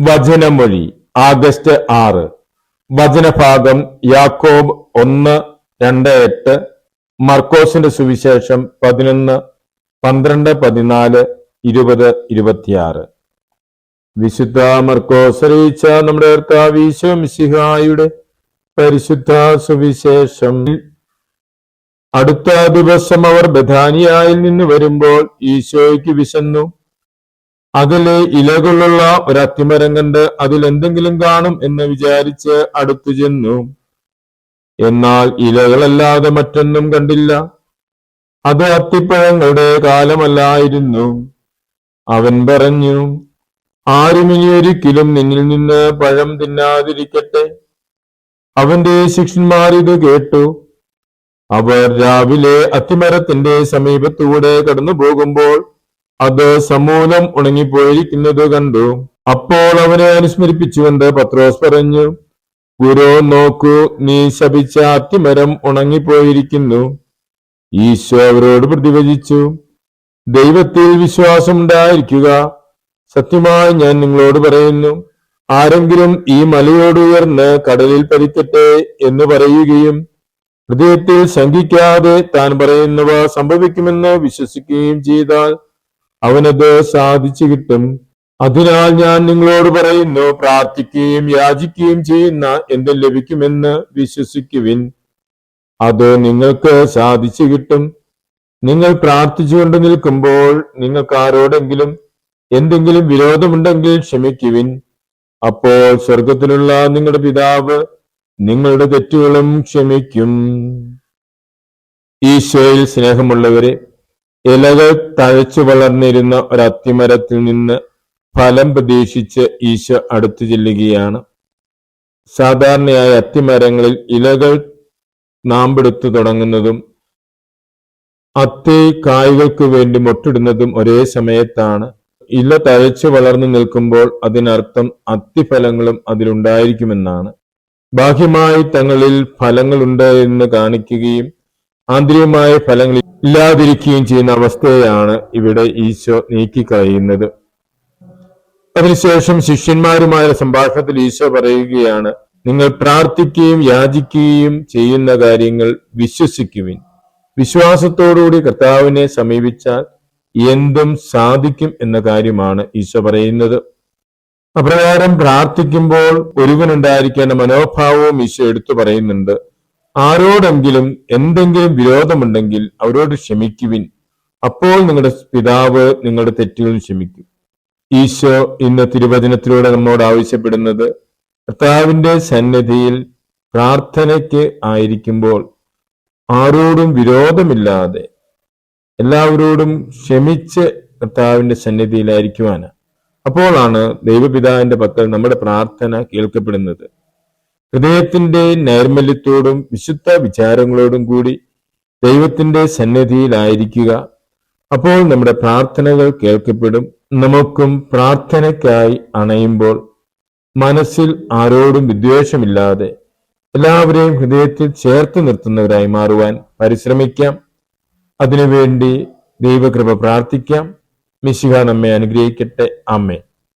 വചനമൊഴി August ആറ്. വചനഭാഗം യാക്കോബ് ഒന്ന് രണ്ട് എട്ട്. മർക്കോസിന്റെ സുവിശേഷം പതിനൊന്ന് പന്ത്രണ്ട് പതിനാല് ഇരുപത് ഇരുപത്തിയാറ്. വിശുദ്ധ മർക്കോസ് അറിയിച്ച നമ്മുടെ കർത്താവ് ഈശോ മിശിഹായുടെ പരിശുദ്ധ സുവിശേഷം. അടുത്ത ദിവസം അവർ ബഥാനിയായിൽ നിന്ന് വരുമ്പോൾ ഈശോയ്ക്ക് വിശന്നു. അതിലെ ഇലകളുള്ള ഒരു അത്തിമരം കണ്ട് അതിൽ എന്തെങ്കിലും കാണും എന്ന് വിചാരിച്ച് അടുത്തു ചെന്നു. എന്നാൽ ഇലകളല്ലാതെ മറ്റൊന്നും കണ്ടില്ല. അത് അത്തിപ്പഴങ്ങളുടെ കാലമല്ലായിരുന്നു. അവൻ പറഞ്ഞു ആരും ഇനി ഒരിക്കലും നിന്നിൽ നിന്ന് പഴം തിന്നാതിരിക്കട്ടെ? അവന്റെ ശിഷ്യന്മാർ ഇത് കേട്ടു. അവർ രാവിലെ അത്തിമരത്തിന്റെ സമീപത്തൂടെ കടന്നു പോകുമ്പോൾ അത് സമൂലം ഉണങ്ങിപ്പോയിരിക്കുന്നത് കണ്ടു. അപ്പോൾ അവനെ അനുസ്മരിപ്പിച്ചുകൊണ്ട് പത്രോസ് പറഞ്ഞു ഗുരു നോക്കൂ നീ ശപിച്ച അത്തിമരം ഉണങ്ങിപ്പോയിരിക്കുന്നു. ഈശോ അവരോട് പ്രതിവചിച്ചു ദൈവത്തിൽ വിശ്വാസമുണ്ടായിരിക്കുക സത്യമായി ഞാൻ നിങ്ങളോട് പറയുന്നു ആരെങ്കിലും ഈ മലയോട് ഉയർന്ന് കടലിൽ പതിക്കട്ടെ എന്ന് പറയുകയും ഹൃദയത്തിൽ ശങ്കിക്കാതെ താൻ പറയുന്നവ സംഭവിക്കുമെന്ന് വിശ്വസിക്കുകയും ചെയ്താൽ അവനത് സാധിച്ചു കിട്ടും. അതിനാൽ ഞാൻ നിങ്ങളോട് പറയുന്നു പ്രാർത്ഥിക്കുകയും യാചിക്കുകയും ചെയ്യുന്ന എന്ത് ലഭിക്കുമെന്ന് വിശ്വസിക്കുവിൻ. അത് നിങ്ങൾക്ക് സാധിച്ചു കിട്ടും. നിങ്ങൾ പ്രാർത്ഥിച്ചുകൊണ്ട് നിൽക്കുമ്പോൾ നിങ്ങൾക്ക് ആരോടെങ്കിലും എന്തെങ്കിലും വിരോധമുണ്ടെങ്കിൽ ക്ഷമിക്കുവിൻ. അപ്പോൾ സ്വർഗത്തിലുള്ള നിങ്ങളുടെ പിതാവ് നിങ്ങളുടെ തെറ്റുകളും ക്ഷമിക്കും. ഈശോയിൽ സ്നേഹമുള്ളവരെ ഇലകൾ തഴച്ചു വളർന്നിരുന്ന ഒരു അത്തിമരത്തിൽ നിന്ന് ഫലം പ്രതീക്ഷിച്ച് ഈശോ അടുത്തു ചെല്ലുകയാണ്. സാധാരണയായി അത്തിമരങ്ങളിൽ ഇലകൾ നാമ്പെടുത്തു തുടങ്ങുന്നതും അത്തി കായ്കൾക്ക് വേണ്ടി മൊട്ടിടുന്നതും ഒരേ സമയത്താണ്. ഇല തഴച്ചു വളർന്നു നിൽക്കുമ്പോൾ അതിനർത്ഥം അത്തിഫലങ്ങളും അതിലുണ്ടായിരിക്കുമെന്നാണ്. ബാഹ്യമായി തങ്ങളിൽ ഫലങ്ങളുണ്ട് എന്ന് കാണിക്കുകയും ആന്തരികമായ ഫലങ്ങൾ ഇല്ലാതിരിക്കുകയും ചെയ്യുന്ന അവസ്ഥയാണ് ഇവിടെ ഈശോ നീക്കിക്കളയുന്നത്. അതിനുശേഷം ശിഷ്യന്മാരുമായ സംഭാഷണത്തിൽ ഈശോ പറയുകയാണ് നിങ്ങൾ പ്രാർത്ഥിക്കുകയും യാചിക്കുകയും ചെയ്യുന്ന കാര്യങ്ങൾ വിശ്വസിക്കുവിൻ. വിശ്വാസത്തോടുകൂടി കർത്താവിനെ സമീപിച്ചാൽ എന്തും സാധിക്കും എന്ന കാര്യമാണ് ഈശോ പറയുന്നത്. അപ്രകാരം പ്രാർത്ഥിക്കുമ്പോൾ ഒരുവനുണ്ടായിരിക്കേണ്ട മനോഭാവവും ഈശോ എടുത്തു പറയുന്നുണ്ട്. ആരോടെങ്കിലും എന്തെങ്കിലും വിരോധമുണ്ടെങ്കിൽ അവരോട് ക്ഷമിക്കുവിൻ. അപ്പോൾ നിങ്ങളുടെ പിതാവ് നിങ്ങളുടെ തെറ്റുകൾ ക്ഷമിക്കും. ഈശോ ഇന്ന് തിരുവചനത്തിലൂടെ നമ്മോട് ആവശ്യപ്പെടുന്നത് കർത്താവിന്റെ സന്നിധിയിൽ പ്രാർത്ഥനയ്ക്ക് ആയിരിക്കുമ്പോൾ ആരോടും വിരോധമില്ലാതെ എല്ലാവരോടും ക്ഷമിച്ച് കർത്താവിന്റെ സന്നിധിയിലായിരിക്കുവാനാണ്. അപ്പോഴാണ് ദൈവപിതാവിന്റെ പക്കൽ നമ്മുടെ പ്രാർത്ഥന കേൾക്കപ്പെടുന്നത്. ഹൃദയത്തിന്റെ നൈർമല്യത്തോടും വിശുദ്ധ വിചാരങ്ങളോടും കൂടി ദൈവത്തിന്റെ സന്നിധിയിലായിരിക്കുക. അപ്പോൾ നമ്മുടെ പ്രാർത്ഥനകൾ കേൾക്കപ്പെടും. നമുക്കും പ്രാർത്ഥനയ്ക്കായി അണയുമ്പോൾ മനസ്സിൽ ആരോടും വിദ്വേഷമില്ലാതെ എല്ലാവരെയും ഹൃദയത്തിൽ ചേർത്ത് നിർത്തുന്നവരായി മാറുവാൻ പരിശ്രമിക്കാം. അതിനുവേണ്ടി ദൈവകൃപ പ്രാർത്ഥിക്കാം. മിശിഹ നമ്മെ അനുഗ്രഹിക്കട്ടെ. അമ്മേ